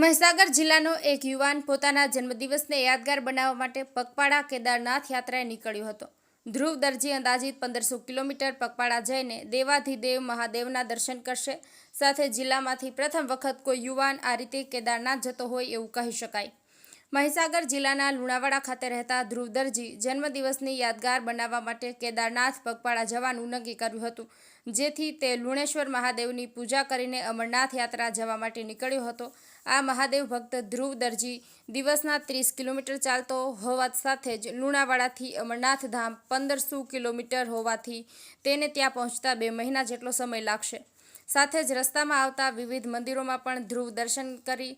મહીસાગર જિલ્લાનો એક યુવાન પોતાના જન્મદિવસને યાદગાર બનાવવા માટે પગપાળા કેદારનાથ યાત્રાએ નીકળ્યો હતો. ધ્રુવ દરજી અંદાજિત પંદરસો કિલોમીટર પગપાળા જઈને દેવાધિદેવ મહાદેવના દર્શન કરશે. સાથે જિલ્લામાંથી પ્રથમ વખત કોઈ યુવાન આ રીતે કેદારનાથ જતો હોય એવું કહી શકાય. મહીસાગર જિલ્લાના લુણાવાડા ખાતે રહેતા ધ્રુવ દરજી જન્મદિવસની યાદગાર બનાવવા માટે કેદારનાથ પગપાળા જવાનું નક્કી કર્યું હતું. જેથી તે લુણેશ્વર મહાદેવની પૂજા કરીને અમરનાથ યાત્રા જવા માટે નીકળ્યો હતો. આ મહાદેવ ભક્ત ધ્રુવ દરજી દિવસના ત્રીસ કિલોમીટર ચાલતો હોવા સાથે જ લુણાવાડાથી અમરનાથ ધામ પંદરસો કિલોમીટર હોવાથી તેને ત્યાં પહોંચતા બે મહિના જેટલો સમય લાગશે. સાથે જ રસ્તામાં આવતા વિવિધ મંદિરોમાં પણ ધ્રુવ દર્શન કરી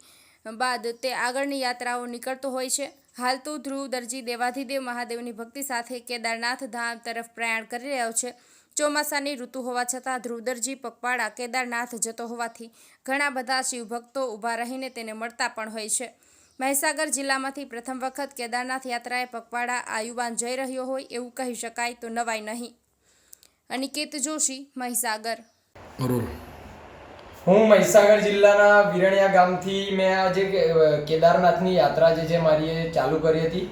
બાદ તે આગળની યાત્રાઓ નીકળતો હોય છે. હાલ તો ધ્રુવ દરજી દેવાધિદેવ મહાદેવની ભક્તિ સાથે કેદારનાથ ધામ તરફ પ્રયાણ કરી રહ્યો છે. ચોમાસાની ઋતુ હોવા છતાં ધ્રુવદરજી પગપાળા કેદારનાથ જતો હોવાથી ઘણા બધા શિવભક્તો ઊભા રહીને તેને મળતા પણ હોય છે. મહીસાગર જિલ્લામાંથી પ્રથમ વખત કેદારનાથ યાત્રાએ પગપાળા આ યુવાન જઈ રહ્યો હોય એવું કહી શકાય તો નવાઈ નહીં. અનિકેત જોશી, મહીસાગર. હું મહીસાગર જિલ્લાના વિરણિયા ગામથી મેં આ જે કેદારનાથની યાત્રા જે છે મારી ચાલુ કરી હતી.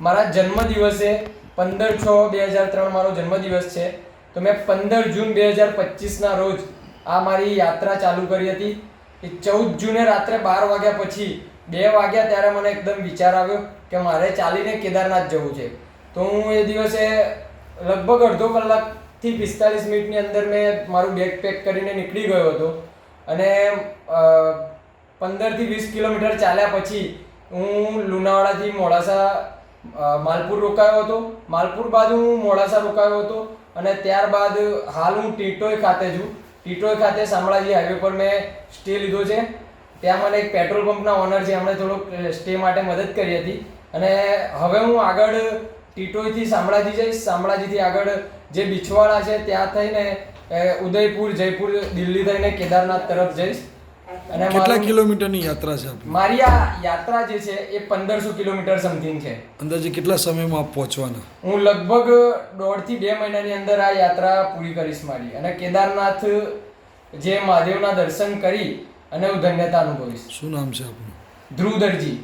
મારા જન્મદિવસે પંદર છ બે હજાર ત્રણ મારો જન્મદિવસ છે. તો મેં પંદર જૂન બે હજાર પચીસના રોજ આ મારી યાત્રા ચાલુ કરી હતી. એ ચૌદ જૂને રાત્રે બાર વાગ્યા પછી બે વાગ્યા ત્યારે મને એકદમ વિચાર આવ્યો કે મારે ચાલીને કેદારનાથ જવું છે. તો હું એ દિવસે લગભગ અડધો કલાકથી પિસ્તાલીસ મિનિટની અંદર મેં મારું બેગ પેક કરીને નીકળી ગયો હતો. અને પંદરથી વીસ કિલોમીટર ચાલ્યા પછી હું લુણાવાડાથી મોડાસા માલપુર રોકાયો હતો. માલપુર બાદ હું મોડાસા રોકાયો હતો અને ત્યારબાદ હાલ હું ટીટોય ખાતે છું. ટીટોય ખાતે શામળાજી હાઈવે પર મેં સ્ટે લીધો છે. ત્યાં મને એક પેટ્રોલ પંપના ઓનર છે, એમણે થોડોક સ્ટે માટે મદદ કરી હતી. અને હવે હું આગળ ટીટોયથી શામળાજી જઈશ શામળાજીથી આગળ જે બિછવાડા છે ત્યાં થઈને ઉદયપુર જયપુર દિલ્હી થઈને કેદારનાથ તરફ જઈશ. અને કેટલા કિલોમીટરની યાત્રા છે મારી આ યાત્રા જે છે એ પંદરસો કિલોમીટર સમથિંગ છે. અંદાજે કેટલા સમયમાં આપ પહોંચવાના? હું લગભગ દોઢથી બે મહિનાની અંદર આ યાત્રા પૂરી કરીશ મારી. અને કેદારનાથ જે મહાદેવના દર્શન કરી અને હું ધન્યતા અનુભવીશ. શું નામ છે આપનું? ધ્રુવ દરજી